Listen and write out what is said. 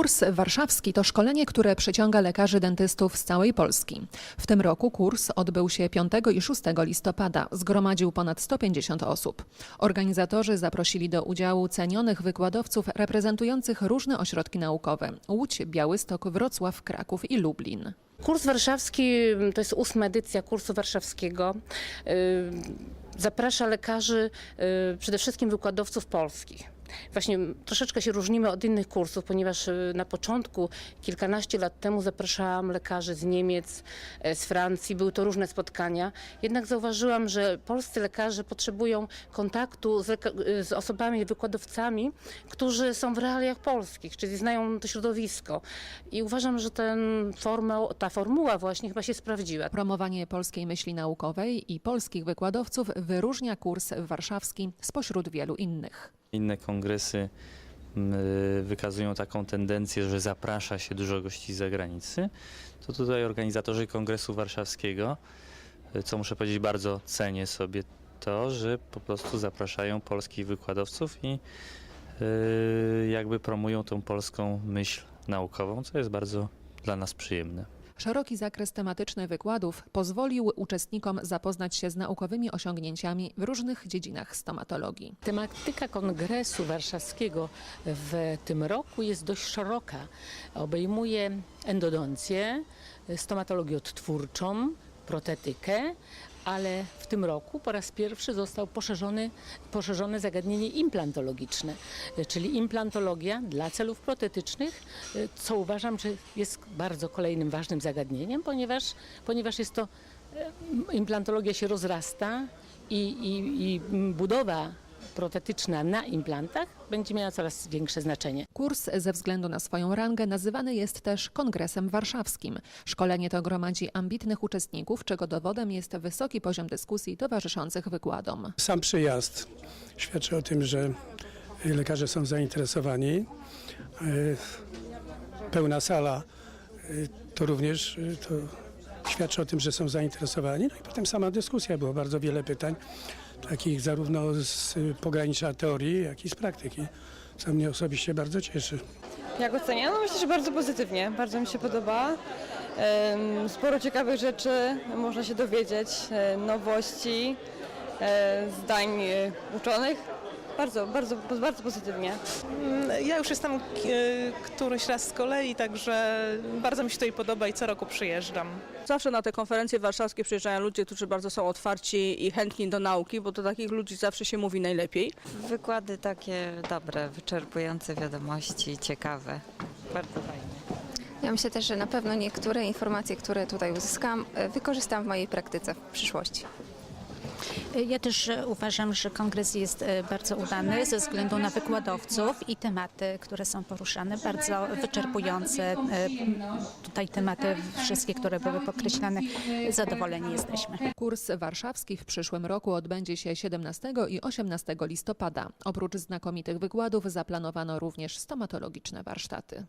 Kurs warszawski to szkolenie, które przyciąga lekarzy dentystów z całej Polski. W tym roku kurs odbył się 5 i 6 listopada. Zgromadził ponad 150 osób. Organizatorzy zaprosili do udziału cenionych wykładowców reprezentujących różne ośrodki naukowe: Łódź, Białystok, Wrocław, Kraków i Lublin. Kurs warszawski to jest ósma edycja kursu warszawskiego. Y, Zaprasza lekarzy, y, przede wszystkim wykładowców polskich. Właśnie troszeczkę się różnimy od innych kursów, ponieważ y, na początku, kilkanaście lat temu, zapraszałam lekarzy z Niemiec, e, z Francji. Były to różne spotkania. Jednak zauważyłam, że polscy lekarze potrzebują kontaktu z, y, z osobami, wykładowcami, którzy są w realiach polskich, czyli znają to środowisko. I uważam, że ten forma, ta formuła właśnie chyba się sprawdziła. Promowanie polskiej myśli naukowej i polskich wykładowców wyróżnia kurs warszawski spośród wielu innych. Inne kongresy m, y, wykazują taką tendencję, że zaprasza się dużo gości z zagranicy. To tutaj organizatorzy Kongresu Warszawskiego, y, co muszę powiedzieć, bardzo cenię sobie to, że po prostu zapraszają polskich wykładowców i y, jakby promują tą polską myśl naukową, co jest bardzo dla nas przyjemne. Szeroki zakres tematyczny wykładów pozwolił uczestnikom zapoznać się z naukowymi osiągnięciami w różnych dziedzinach stomatologii. Tematyka Kongresu Warszawskiego w tym roku jest dość szeroka. Obejmuje endodoncję, stomatologię odtwórczą, protetykę, ale w tym roku po raz pierwszy został poszerzony, poszerzone zagadnienie implantologiczne, czyli implantologia dla celów protetycznych, co uważam, że jest bardzo kolejnym ważnym zagadnieniem, ponieważ, ponieważ jest to e, implantologia się rozrasta i, i, i budowa protetyczna na implantach będzie miała coraz większe znaczenie. Kurs ze względu na swoją rangę nazywany jest też Kongresem Warszawskim. Szkolenie to gromadzi ambitnych uczestników, czego dowodem jest wysoki poziom dyskusji towarzyszących wykładom. Sam przyjazd świadczy o tym, że lekarze są zainteresowani. E, Pełna sala e, to również e, to świadczy o tym, że są zainteresowani. No i potem sama dyskusja, było bardzo wiele pytań, takich zarówno z pogranicza teorii, jak i z praktyki, co mnie osobiście bardzo cieszy. Jak oceniam? No myślę, że bardzo pozytywnie. Bardzo mi się podoba. Sporo ciekawych rzeczy można się dowiedzieć, e, nowości, e, zdań e, uczonych. Bardzo, bardzo, bardzo pozytywnie. Ja już jestem e, któryś raz z kolei, także bardzo mi się tutaj podoba i co roku przyjeżdżam. Zawsze na te konferencje warszawskie przyjeżdżają ludzie, którzy bardzo są otwarci i chętni do nauki, bo do takich ludzi zawsze się mówi najlepiej. Wykłady takie dobre, wyczerpujące wiadomości, ciekawe. Bardzo fajnie. Ja myślę też, że na pewno niektóre informacje, które tutaj uzyskam, e, wykorzystam w mojej praktyce w przyszłości. Ja też e, uważam, że kongres jest e, bardzo udany ze względu na wykładowców i tematy, które są poruszane, bardzo wyczerpujące. Tutaj tematy wszystkie, które były podkreślane, zadowoleni jesteśmy. Kurs warszawski w przyszłym roku odbędzie się 17 i 18 listopada. Oprócz znakomitych wykładów zaplanowano również stomatologiczne warsztaty.